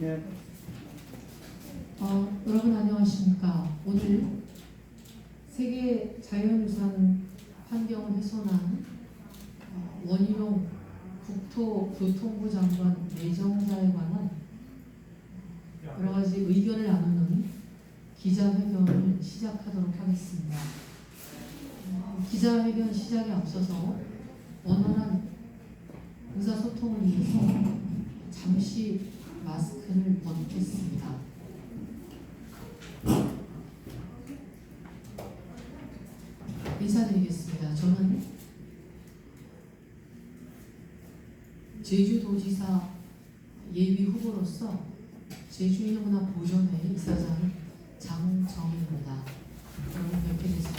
네. 어, 여러분 안녕하십니까. 오늘 세계 자연유산 환경을 훼손한 어, 원희룡 국토교통부 장관 내정자에 관한 여러 가지 의견을 나누는 기자회견을 시작하도록 하겠습니다. 어, 기자회견 시작에 앞서서 원활한 의사소통을 위해서 잠시 마스크를 벗겠습니다. 인사드리겠습니다. 저는 제주도지사 예비 후보로서 제주인문화 보존회 이사장 장정입니다. 여러분 뵙게 돼서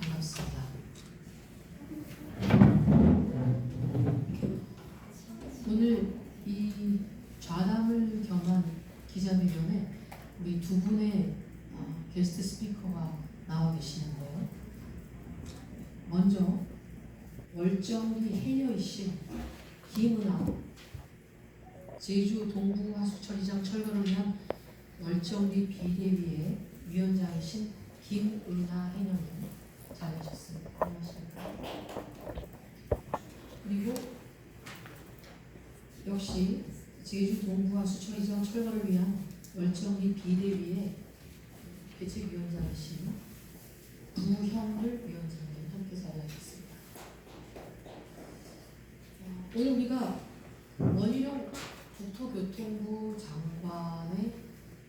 반갑습니다. 오늘 이 좌담을 겸한 기자회견에 우리 두 분의 어, 게스트 스피커가 나와 계시는데요. 먼저 월정리 해녀이신 김은아 제주 동부 하수처리장 철거를 위한 월정리 비대위의 위원장이신 김은아 해녀님 잘하셨습니다. 안녕하십니까? 그리고 역시 제주 동부 하수처리장 철거를 위한 월정리 비대위의 대책위원장이신 부형을 위원장 님 함께 자리하셨습니다. 어, 오늘 우리가 원희룡 국토교통부 장관의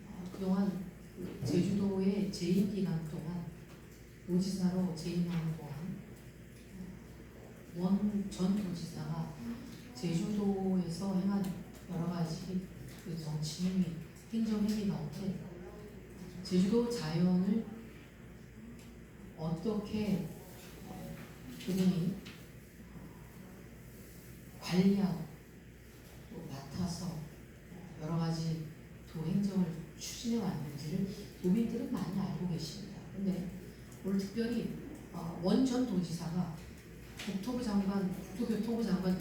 어, 그동안 그 제주도의 재임 기간 동안 도지사로 재임하는 동안 어, 원전 도지사가 제주도에서 행한 여러 가지 그 정치 행위, 행정 행위 가운데 제주도 자연을 어떻게 그분이 관리하고 또 맡아서 여러 가지 도행정을 추진해 왔는지를 도민들은 많이 알고 계십니다. 근데 오늘 특별히 어, 원전 도지사가 국토부 장관, 국토교통부 장관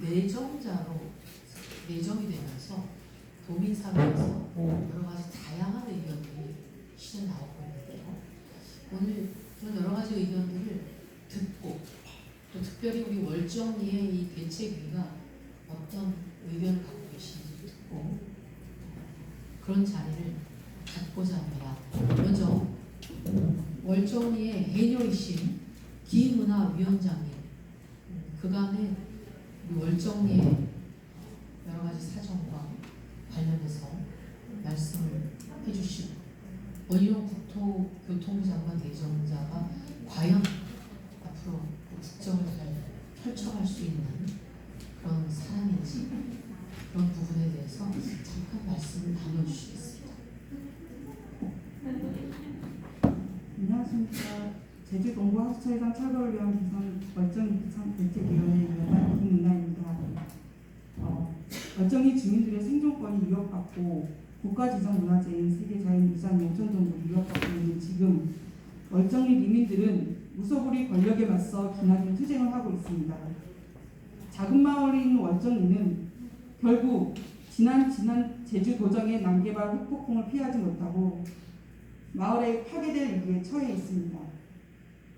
내정자로 내정이 되면서 도민 사회에서 여러 가지 다양한 의견들이 시에 나오고 있는데요. 오늘 그런 여러 가지 의견들을 듣고 또 특별히 우리 월정리의 이 대책위가 어떤 의견을 갖고 계신지 듣고 그런 자리를 갖고자 합니다. 먼저 월정리의 해녀이신 김은하 위원장님 음, 그간의 우리 월정리의 여러 가지 사정과 관련해서 말씀을 해주시고 원희룡 국토교통부 장관 내정자가 과연 앞으로 그 국정을 잘 펼쳐갈 수 있는 그런 사람인지 그런 부분에 대해서 잠깐 말씀을 나눠주시겠습니다. 안녕하십니까. 제주 동부 하수처리장 철거를 위한 개선 월정 대책위원회 위원장 김은나입니다. 어, 월정리 주민들의 생존권이 위협받고 국가지정문화재인 세계자연유산 용천동도 위협받고 있는 지금 월정리 리민들은 무소불위 권력에 맞서 기나긴 투쟁을 하고 있습니다. 작은 마을인 월정리는 결국 지난 지난 제주 도정의 난개발 후폭풍을 피하지 못하고 마을의 파괴될 위기에 처해 있습니다.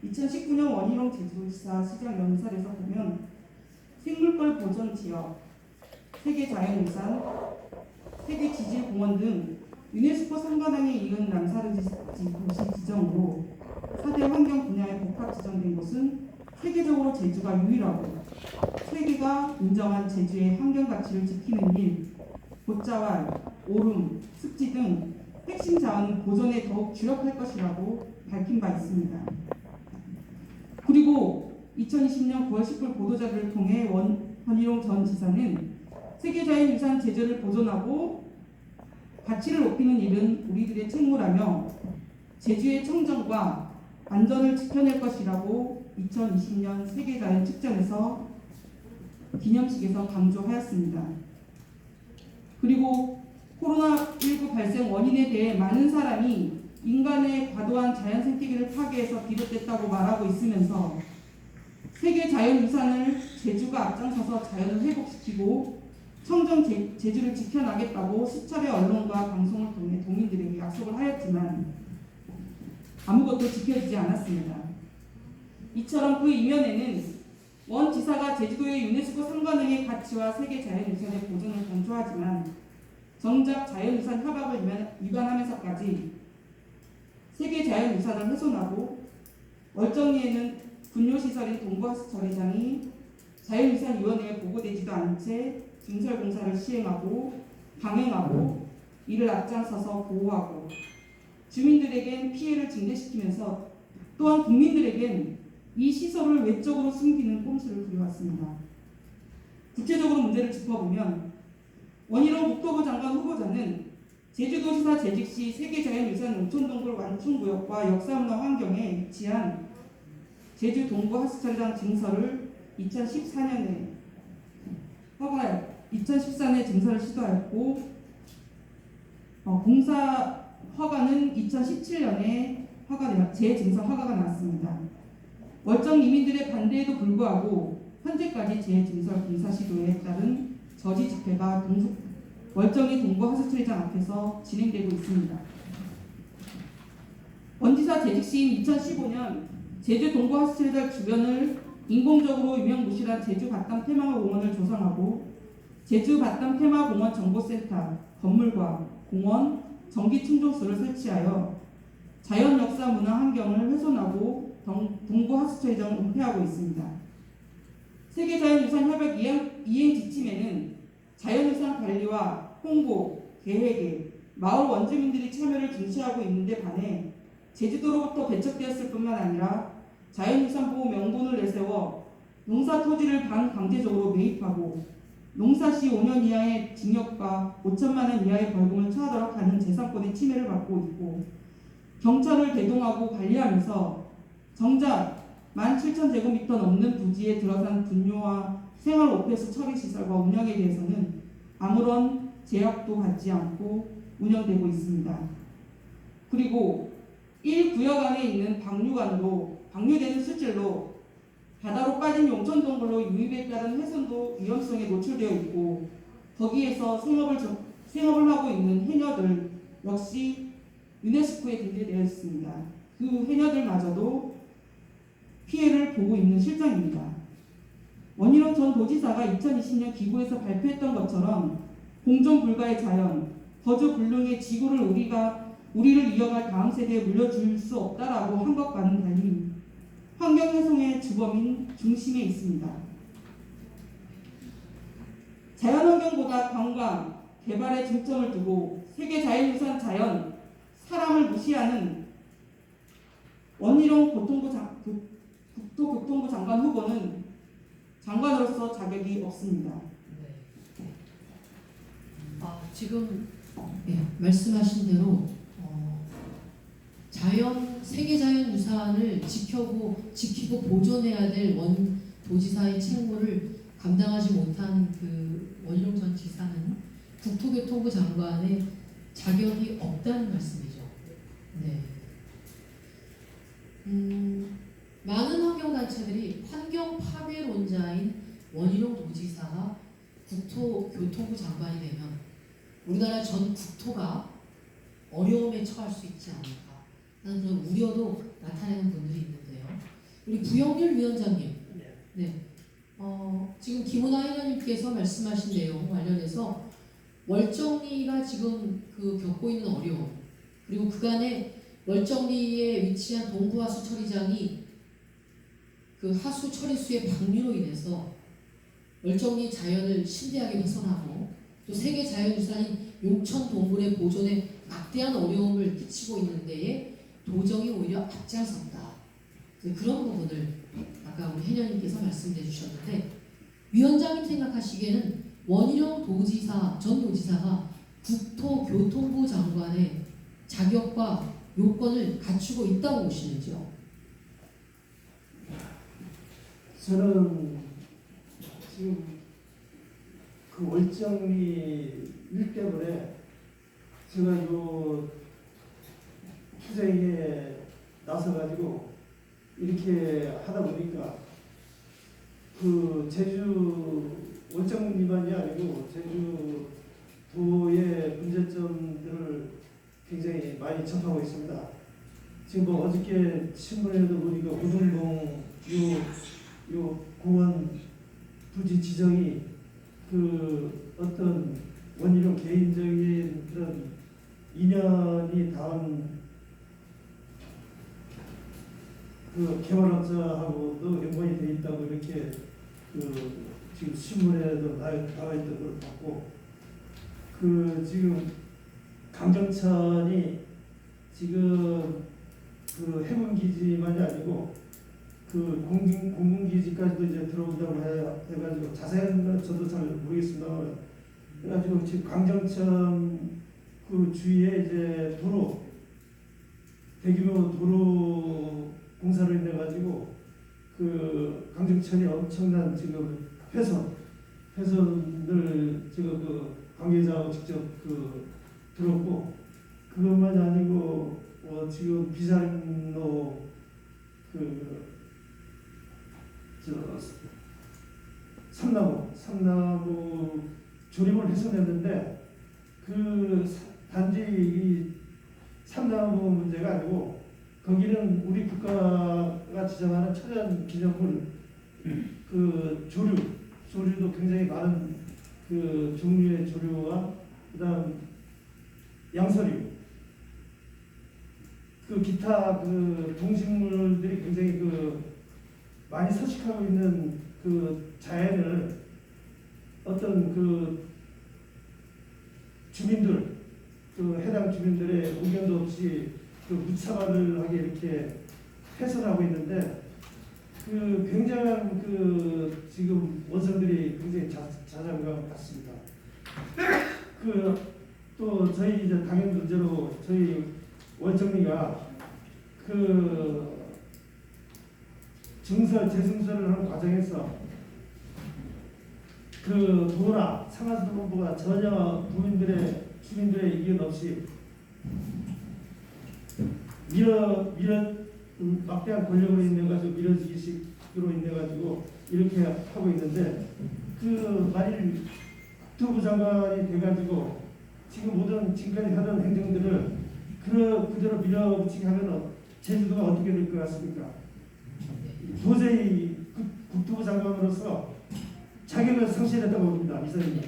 2019년 원희룡 제주시사 시장 연설에서 보면 생물걸 보존 지역, 세계자연유산, 세계지질공원 등 유네스코 상관왕에 이은 람사르지 도시 지정으로 4대 환경 분야에 복합 지정된 곳은 세계적으로 제주가 유일하고 세계가 인정한 제주의 환경 가치를 지키는 일, 곶자왈, 오름, 습지 등 핵심 자원 보존에 더욱 주력할 것이라고 밝힌 바 있습니다. 그리고 2020년 9월 10일 보도자료를 통해 원, 원희룡 전 지사는 세계자연유산 제주를 보존하고 가치를 높이는 일은 우리들의 책무라며 제주의 청정과 안전을 지켜낼 것이라고 2020년 세계자연 측정에서 기념식에서 강조하였습니다. 그리고 코로나19 발생 원인에 대해 많은 사람이 인간의 과도한 자연 생태계를 파괴해서 비롯됐다고 말하고 있으면서 세계 자연유산을 제주가 앞장서서 자연을 회복시키고 청정 제, 제주를 지켜나겠다고 수차례 언론과 방송을 통해 도민들에게 약속을 하였지만 아무것도 지켜지지 않았습니다. 이처럼 그 이면에는 원 지사가 제주도의 유네스코 상관행의 가치와 세계 자연유산의 보존을 강조하지만 정작 자연유산 협약을 위반- 위반하면서까지 세계 자연유산을 훼손하고 월정리에는 분뇨시설인 동부하수처리장이 자연유산위원회에 보고되지도 않은 채 증설공사를 시행하고 강행하고 이를 앞장서서 보호하고 주민들에겐 피해를 증대시키면서 또한 국민들에겐 이 시설을 외적으로 숨기는 꼼수를 부려왔습니다. 구체적으로 문제를 짚어보면 원희룡 국토부 장관 후보자는 제주도지사 재직 시 세계자연유산 온천동굴 완충구역과 역사문화 환경에 위치한 제주 동부 하수처리장 증설을 2014년에 허가 2014년에 증설을 시도하였고 어, 공사 허가는 2017년에 허가 재증설 허가가 나왔습니다. 월정 이민들의 반대에도 불구하고 현재까지 재증설 공사 시도에 따른 저지 집회가 동수, 월정리 동부 하수처리장 앞에서 진행되고 있습니다. 원지사 재직 시인 2015년 제주 동부 하수처리장 주변을 인공적으로 유명무실한 제주 바담 테마공원을 조성하고 제주 바담 테마공원 정보센터 건물과 공원, 전기 충족소를 설치하여 자연 역사 문화 환경을 훼손하고 동- 동부 하수처리장을 은폐하고 있습니다. 세계자연유산 협약 이행, 이행 지침에는 자연유산 관리와 홍보, 계획에 마을 원주민들이 참여를 중시하고 있는데 반해 제주도로부터 배척되었을 뿐만 아니라 자연유산 보호 명분을 내세워 농사 토지를 반강제적으로 매입하고 농사 시 5년 이하의 징역과 5천만 원 이하의 벌금을 처하도록 하는 재산권의 침해를 받고 있고 경찰을 대동하고 관리하면서 정작 17,000제곱미터 넘는 부지에 들어선 분뇨와 생활 오폐수 처리 시설과 운영에 대해서는 아무런 제약도 받지 않고 운영되고 있습니다. 그리고 1구역 안에 있는 방류관도 방류되는 수질로 바다로 빠진 용천동굴로 유입에 따른 훼손도 위험성에 노출되어 있고 거기에서 생업을 저- 생업을 하고 있는 해녀들 역시 유네스코에 등재되어 있습니다. 그 해녀들마저도 피해를 보고 있는 실정입니다. 원희룡 전 도지사가 2020년 기구에서 발표했던 것처럼 공존 불가의 자연, 거주 불능의 지구를 우리가 우리를 이어갈 다음 세대에 물려줄 수 없다라고 한 것과는 달리 환경 훼손의 주범인 중심에 있습니다. 자연환경보다 관광, 개발에 중점을 두고 세계 자연유산 자연, 사람을 무시하는 원희룡 고통부 장, 국- 국토교통부 장관 후보는 장관으로서 자격이 없습니다. 네. 아, 지금 예, 말씀하신 대로 어, 자연 세계 자연 유산을 지켜고 지키고 보존해야 될 원 도지사의 책무를 감당하지 못한 그 원희룡 전 지사는 국토교통부 장관의 자격이 없다는 말씀이죠. 네. 음, 많은 환경단체들이 환경 파괴론자인 원희룡 도지사가 국토교통부 장관이 되면 우리나라 전 국토가 어려움에 처할 수 있지 않을까. 하는 그런 우려도 나타내는 분들이 있는데요. 우리 구영률 위원장님, 네, 어, 지금 김은하 의원님께서 말씀하신 내용 관련해서 월정리가 지금 그 겪고 있는 어려움 그리고 그간에 월정리에 위치한 동부하수 처리장이 그 하수 처리수의 방류로 인해서 월정리 자연을 심대하게 훼손하고 또 세계 자연유산인 용천 동굴의 보존에 막대한 어려움을 끼치고 있는 데에 도정이 오히려. 그래서 그런 부분을 아까 우리 해녀님께서 말씀해 주셨는데 위원장님 생각하시기에는 원희룡 도지사 전 도지사가 국토교통부 장관의 자격과 요건을 갖추고 있다고 보시는지요? 저는 지금 그 월정리 일 때문에 제가 요 투쟁에 나서가지고 이렇게 하다 보니까 그 제주 원장님만이 아니고 제주 도의 문제점들을 굉장히 많이 접하고 있습니다. 지금 뭐 어저께 신문에도 보니까 우등동 요, 요 공원 부지 지정이 그 어떤 원희룡 개인적인 그런 인연이 닿은 그 개발업자하고도 연관이 돼 있다고 이렇게 그 지금 신문에도 나- 나와 있던 걸 봤고 그 지금 강정천이 지금 그 해군기지만이 아니고 그 공군, 공군기지까지도 이제 들어온다고 해, 해가지고 자세한 건 저도 잘 모르겠습니다. 그래가지고 지금 강정천 그 주위에 이제 도로 대규모 도로 공사를 해가지고 그 강정천이 엄청난 지금 훼손 훼손을 지금 그 관계자하고 직접 그 들었고 그것만이 아니고 어 지금 비산로 그 저 삼나무 삼나무 조립을 해서 냈는데 그 사- 단지 이 삼나무 문제가 아니고 거기는 우리 국가가 지정하는 천연 기념물 그 조류 조류도 굉장히 많은 그 종류의 조류와 그다음 양서류 그 기타 그 동식물들이 굉장히 그 많이 서식하고 있는 그 자연을 어떤 그 주민들 그 해당 주민들의 의견도 없이 그 무차별을 하게 이렇게 훼손하고 있는데 그 굉장한 그 지금 원성들이 굉장히 자, 자장한 것 같습니다. 그 또 저희 이제 당연 문제로 저희 원청리가 그 증설 재증설을 하는 과정에서 그 도나 상하수본부가 전혀 국민들의 주민들의 의견 없이 밀어 밀어 음, 막대한 권력으로 인해 가지고 밀어지기식으로 인해 가지고 이렇게 하고 있는데 그 만일 국토부 장관이 돼가지고 지금 모든 지금까지 하던 행정들을 그 그대로 밀어붙이게 하면 제주도가 어떻게 될 것 같습니까? 도저히 국- 국토부 장관으로서 자격을 상실했다고 봅니다, 이사님.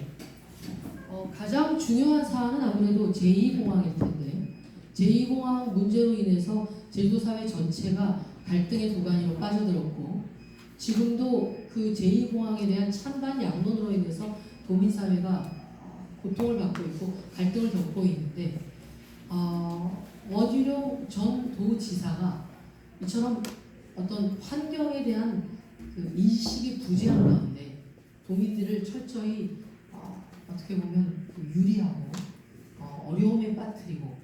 어, 가장 중요한 사안은 아무래도 제2공항일 텐데 제2공항 문제로 인해서 제주도 사회 전체가 갈등의 도가니로 빠져들었고 지금도 그 제2공항에 대한 찬반 양론으로 인해서 도민 사회가 어, 고통을 받고 있고 갈등을 겪고 있는데 어, 원희룡 전 도지사가 이처럼 어떤 환경에 대한 그 인식이 부재한 가운데 도민들을 철저히 어, 어떻게 보면 그 유리하고 어, 어려움에 빠뜨리고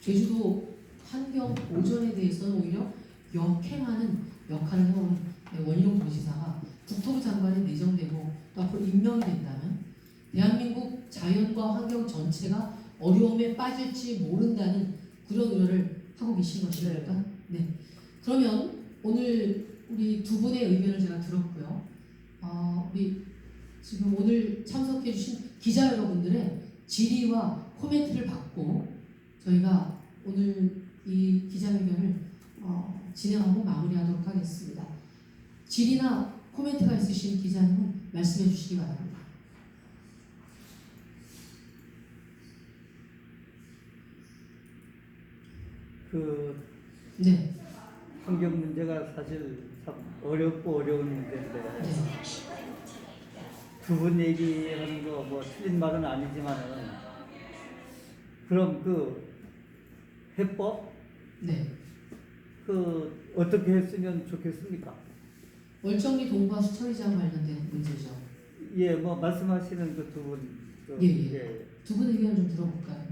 제주도 환경 보존에 대해서는 오히려 역행하는 역할을 해온 원희룡 도지사가 국토부 장관에 내정되고 또 앞으로 임명이 된다면 대한민국 자연과 환경 전체가 어려움에 빠질지 모른다는 그런 우려를 하고 계신 것입니까? 네. 그러면 오늘 우리 두 분의 의견을 제가 들었고요. 어, 우리 지금 오늘 참석해 주신 기자 여러분들의 질의와 코멘트를 받고 저희가 오늘 이 기자회견을 어, 진행하고 마무리하도록 하겠습니다. 질의나 코멘트가 있으신 기자님은 말씀해 주시기 바랍니다. 그 네, 환경 문제가 사실 참 어렵고 어려운 문제인데 네, 두분 얘기하는 거 뭐 틀린 말은 아니지만은 그럼 그 해법 네. 그 어떻게 했으면 좋겠습니까? 월정리 동부하수 처리장 관련된 문제죠. 예, 뭐 말씀하시는 그 두 분, 그, 예, 예. 예, 두 분 의견 좀 들어볼까요?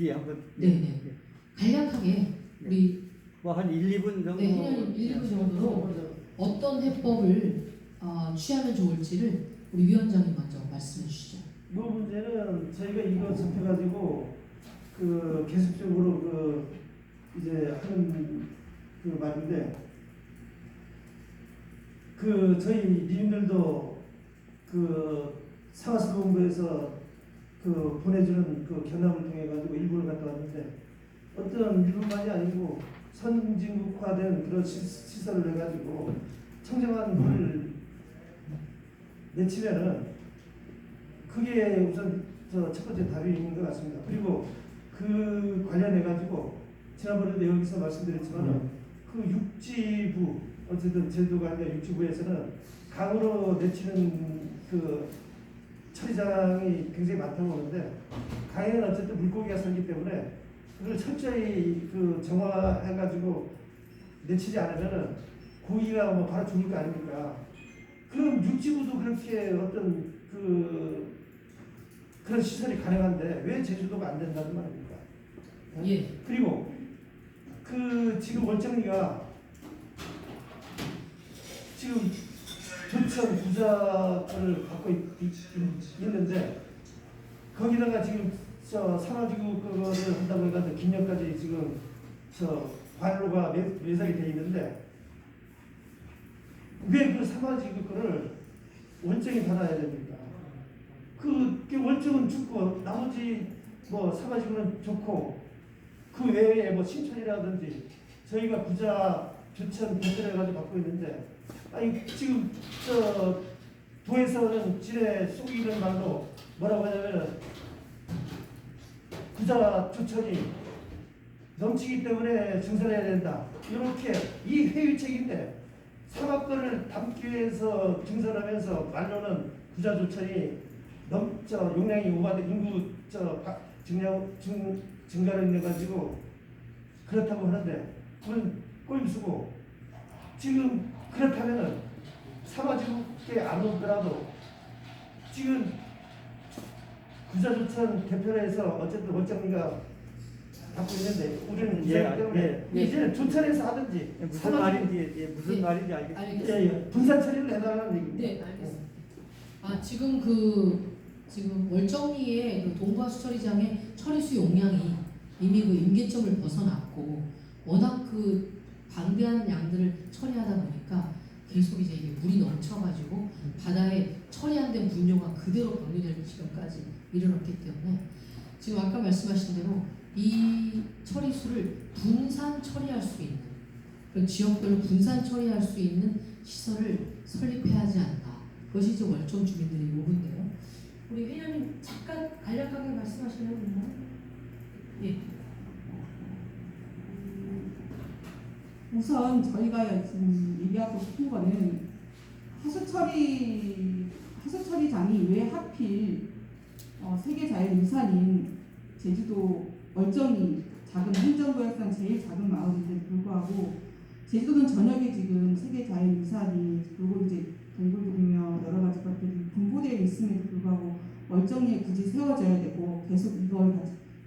예, 한번 네, 네. 간략하게 우리 뭐 한 1, 2분 정도. 네, 그냥 1, 2분 정도로 어떤 해법을 어, 취하면 좋을지를 우리 위원장님 먼저 말씀해 주시죠. 이 문제는 저희가 이거 접해가지고 그 계속적으로 그 이제 하는 그 말인데 그 저희 님들도 그 상하수본부에서 그 보내주는 그 견학을 통해 가지고 일본을 갔다 왔는데 어떤 일본만이 아니고 선진국화된 그런 시, 시설을 해가지고 청정한 물을 내치면은 그게 우선 저 첫 번째 답이 있는 것 같습니다. 그리고 그 관련해 가지고 지난번에도 여기서 말씀드렸지만 그 육지부 어쨌든 제도가 아니라 육지부에서는 강으로 내치는 그 처리장이 굉장히 많다고 하는데 강에는 어쨌든 물고기가 살기 때문에 그걸 철저히 그 정화해 가지고 내치지 않으면은 고기가 뭐 바로 죽을 거 아닙니까? 그럼 육지부도 그렇게 어떤 그 그런 시설이 가능한데 왜 제주도가 안 된다는 말입니까? 예. 그리고 그 지금 월정리가 지금 조천 부자를 갖고 있, 는데 거기다가 지금 저 산화지구 그거를 한다고 해가지고 김년까지 지금 저 관로가 매, 매설이 돼 있는데 왜 그 산화지구 거를 원정이 받아야 됩니까? 그, 그 원정은 죽고 나머지 뭐 산화지구는 좋고 그 외에 뭐 신촌이라든지 저희가 부자 교천 변절해가지고 갖고 있는데 아니 지금 저 도에서는 지뢰 속이는 말로 뭐라고 하냐면 부자 조천이 넘치기 때문에 증설해야 된다. 이렇게 이 회유책인데 사각권을 담기 위해서 증설하면서 말로는 부자 조천이 넘저 용량이 오바돼 인구 저 바- 증량 증 증가를 인해 가지고 그렇다고 하는데 그건 꼴수고 지금 그렇다면은 사마지국에 안 오더라도 지금 부자조천 대표에서 어쨌든 원장님가 갖고 있는데 우리는 예, 이제 때문에 예, 예. 이제는 조천에서 하든지 무슨 사마지국- 말인지 예, 무슨 예. 말인지 알겠습니다. 알겠습니다. 예, 예. 분산 처리를 해달라는 얘기입니다. 네, 알겠습니다. 아, 지금 그 지금 월정리의 그 동부하수 처리장의 처리수 용량이 이미 그 임계점을 벗어났고 워낙 그 방대한 양들을 처리하다 보니까 계속 이제 이게 물이 넘쳐가지고 바다에 처리 안 된 분뇨가 그대로 병리될 지경까지 이르렀기 때문에 지금 아까 말씀하신 대로 이 처리수를 분산 처리할 수 있는 그 지역별로 분산 처리할 수 있는 시설을 설립해야 하지 않나. 그것이 이제 월정 주민들의 요구인데요. 우리 회장님 잠깐 간략하게 말씀하시려고 했나요? 예. 우선 저희가 지금 얘기하고 싶은 거는 하수처리 하수처리장이 왜 하필 어, 세계자연유산인 제주도 월정이 작은 행정구역상 제일 작은 마을인데 불구하고 제주도는 전역에 지금 세계자연유산이 그리고 이제 동굴들이며 여러 가지 것들이 분포되어 있음에도 불구하고 월정리에 굳이 세워져야 되고 계속 이걸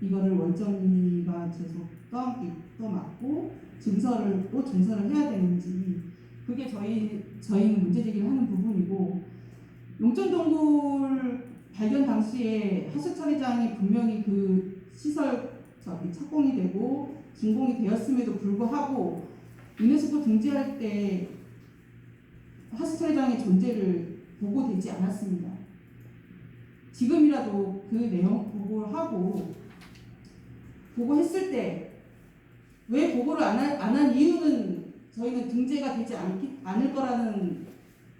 이거를 월정리가 계속 떠안기 떠맡고 증설을 또 증설을 해야 되는지 그게 저희 저희는 문제 제기를 하는 부분이고 용천동굴 발견 당시에 하수처리장이 분명히 그 시설 저기 착공이 되고 준공이 되었음에도 불구하고 유네스코 등재할 때 하수처리장의 존재를 보고되지 않았습니다. 지금이라도 그 내용 보고를 하고 보고했을 때 왜 보고를 안한 이유는 저희는 등재가 되지 않기, 않을 거라는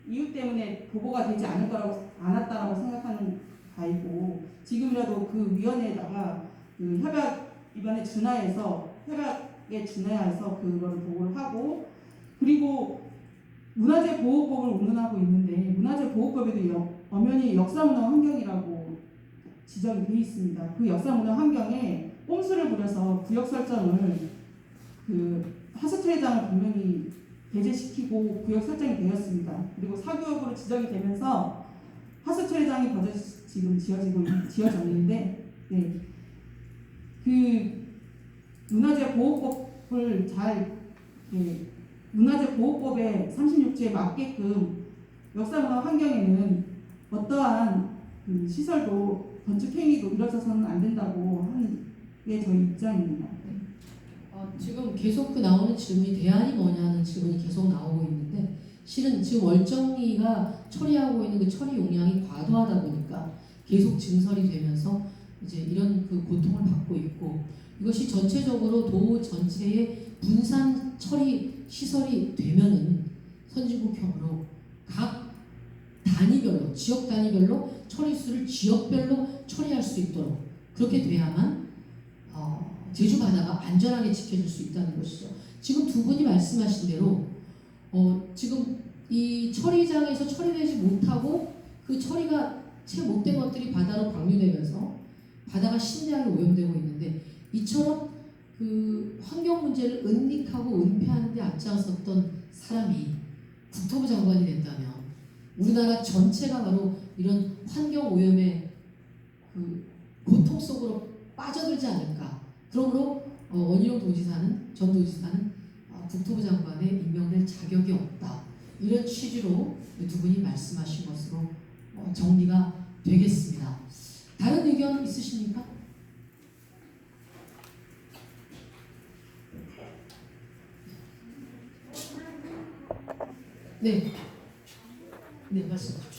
이유 때문에 보고가 되지 않을 거라고 않았다라고 생각하는 바이고 지금이라도 그 위원회에다가 그 협약 위반에 준하해서 협약에 준하해서 그거를 보고를 하고 그리고 문화재 보호법을 운운하고 있는데 문화재 보호법에도 역- 엄연히 역사문화 환경이라고 지적이 돼 있습니다. 그 역사문화 환경에 꼼수를 부려서 구역 설정을 그 하수 처리장을 분명히 배제시키고 구역 설정이 되었습니다. 그리고 사구역으로 지정이 되면서 하수 처리장이 버젓 지금 지어지고 있- 지어졌는데, 네. 그 문화재 보호법을 잘 네, 문화재 보호법의 36조에 맞게끔 역사문화 환경에는 어떠한 그 시설도 건축 행위도 이뤄져서는 안 된다고 하는 게 저희 입장입니다. 어, 지금 계속 그 나오는 질문이 대안이 뭐냐는 질문이 계속 나오고 있는데 실은 지금 월정리가 처리하고 있는 그 처리 용량이 과도하다 보니까 계속 증설이 되면서 이제 이런 그 고통을 받고 있고 이것이 전체적으로 도 전체의 분산 처리 시설이 되면은 선진국형으로 각 단위별로 지역 단위별로 처리수를 지역별로 처리할 수 있도록 그렇게 돼야만 어, 제주 바다가 안전하게 지켜질 수 있다는 것이죠. 지금 두 분이 말씀하신 대로 어, 지금 이 처리장에서 처리되지 못하고 그 처리가 채 못된 것들이 바다로 방류되면서 바다가 심대하게 오염되고 있는데 이처럼 그 환경 문제를 은닉하고 은폐하는 데 앞장섰던 사람이 국토부 장관이 된다면 우리나라 전체가 바로 이런 환경 오염의 그 고통 속으로 빠져들지 않을까. 그러므로 어, 원희룡 도지사는 전 도지사는 어, 국토부 장관에 임명될 자격이 없다. 이런 취지로 두 분이 말씀하신 것으로 어, 정리가 되겠습니다. 다른 의견 있으십니까? 네. 네, 말씀하십시오.